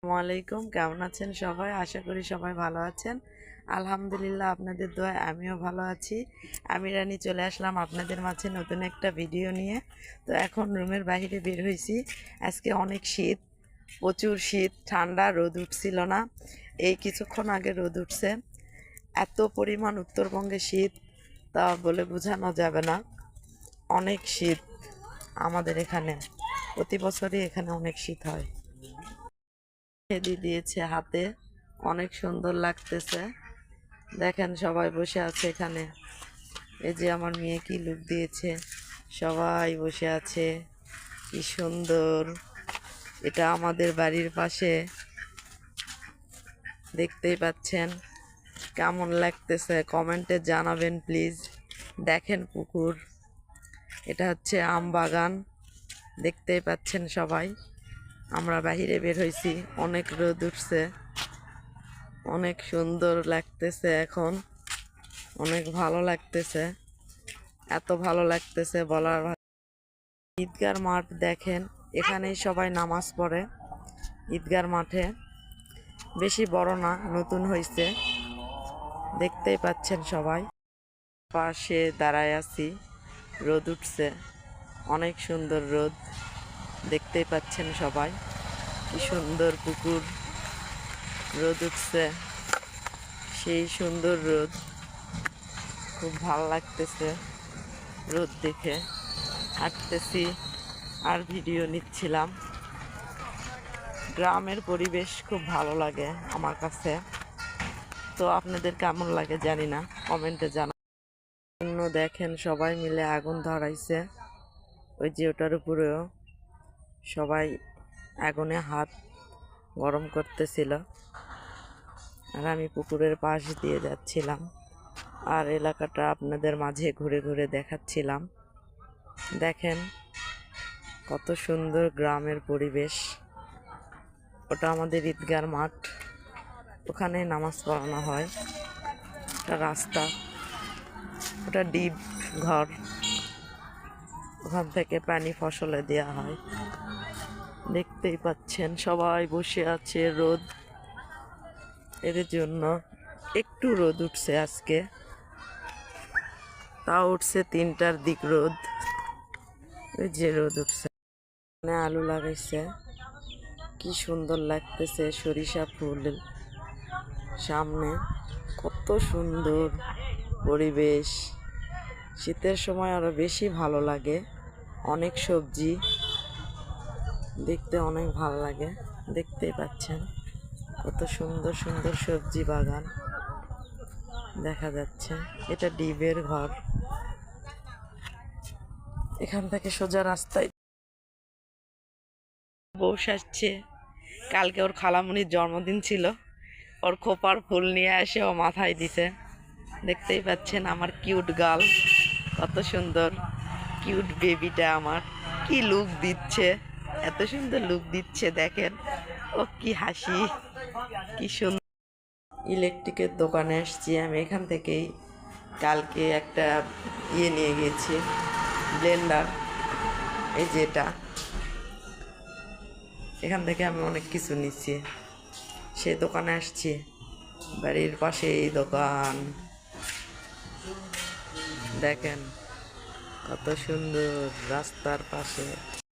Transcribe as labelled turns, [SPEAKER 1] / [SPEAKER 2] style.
[SPEAKER 1] আসসালামু আলাইকুম কেমন আছেন সবাই? আশা করি সবাই ভালো আছেন। আলহামদুলিল্লাহ আপনাদের দোয়ায় আমিও ভালো আছি। আমি রানী চলে আসলাম আপনাদের মাঝে নতুন একটা ভিডিও নিয়ে। তো এখন রুমের বাইরে বের হয়েছি। আজকে অনেক শীত, প্রচুর শীত, ঠান্ডা, রোদ উঠছিল না। এই কিছুক্ষণ আগে রোদ উঠছে। এত পরিমাণ উত্তরবঙ্গে শীত, তা বলে বোঝানো যাবে না। অনেক শীত আমাদের এখানে। প্রতি বছরই এখানে অনেক শীত হয়। খেদি দিয়েছে হাতে। অনেক সুন্দর লাগতেছে। দেখেন সবাই বসে আছে এখানে। এই যে আমার মেয়ে কি লুক দিয়েছে। সবাই বসে আছে। কি সুন্দর। এটা আমাদের বাড়ির পাশে। দেখতেই পাচ্ছেন। কেমন লাগতেছে? কমেন্টে জানাবেন প্লিজ দেখেন পুকুর। এটা হচ্ছে আম বাগান। দেখতেই পাচ্ছেন সবাই। আমরা বাহিরে বের হয়েছি অনেক রোদ উঠছে। অনেক সুন্দর লাগতেছে এখন। অনেক ভালো লাগতেছে। এত ভালো লাগতেছে বলার ঈদগার মাঠ দেখেন, এখানেই সবাই নামাজ পড়ে ঈদগার মাঠে। বেশি বড় না, নতুন হয়েছে দেখতেই পাচ্ছেন সবাই। পাশে দাঁড়ায় আছি। রোদ উঠছে। অনেক সুন্দর রোদ। দেখতেই পাচ্ছেন সবাই। কি সুন্দর পুকুর, রোদ উঠছে। সেই সুন্দর রোদ। খুব ভালো লাগতেছে রোদ দেখে। হাঁটতেছি আর ভিডিও নিচ্ছিলাম। গ্রামের পরিবেশ খুব ভালো লাগে আমার কাছে। তো আপনাদের কেমন লাগে জানি না, কমেন্টে জানা দেখেন সবাই মিলে আগুন ধরাইছে। ওই যে ওটার উপরেও। সবাই আগুনে হাত গরম করতেছিল। আর আমি পুকুরের পাশ দিয়ে যাচ্ছিলাম। আর এলাকাটা আপনাদের মাঝে ঘুরে ঘুরে দেখাচ্ছিলাম। দেখেন কত সুন্দর গ্রামের পরিবেশ। ওটা আমাদের ঈদগার মাঠ। ওখানে নামাজ পড়ানো হয়। ওটা রাস্তা। ওটা ডিপ ঘর। ওখান থেকে পানি ফসলে দেওয়া হয়। দেখতেই পাচ্ছেন, সবাই বসে আছে রোদ। এর জন্য একটু রোদ উঠছে আজকে। তা উঠছে তিনটার দিক রোদ। ওই যে রোদ উঠছে। মানে আলু লাগাইছে। কি সুন্দর লাগতেছে সরিষা ফুল সামনে। কত সুন্দর পরিবেশ। শীতের সময় আরও বেশি ভালো লাগে। অনেক সবজি। দেখতে অনেক ভালো লাগে। দেখতেই পাচ্ছেন কত সুন্দর সুন্দর সবজি বাগান। দেখা যাচ্ছে এটা ডিবের ঘর। এখান থেকে সোজা রাস্তায় বউ সাজছে কালকে ওর খালামুনির জন্মদিন ছিল। ওর খোপার ফুল নিয়ে এসে ও মাথায় দিছে। দেখতেই পাচ্ছেন আমার কিউট গার্ল কত সুন্দর। কিউট বেবিটা আমার। কি লুক দিচ্ছে? এত সুন্দর লুক দিচ্ছে, দেখেন। ও, কি হাসি। কি সুন্দর ইলেকট্রিকের দোকানে এসছি আমি, এখান থেকেই কালকে একটা ইয়ে নিয়ে গেছি ব্লেন্ডার এই যেটা এখান থেকে আমি অনেক কিছু নিচ্ছি। সে দোকানে আসছি, বাড়ির পাশে এই দোকান। দেখেন। কত সুন্দর রাস্তার পাশে।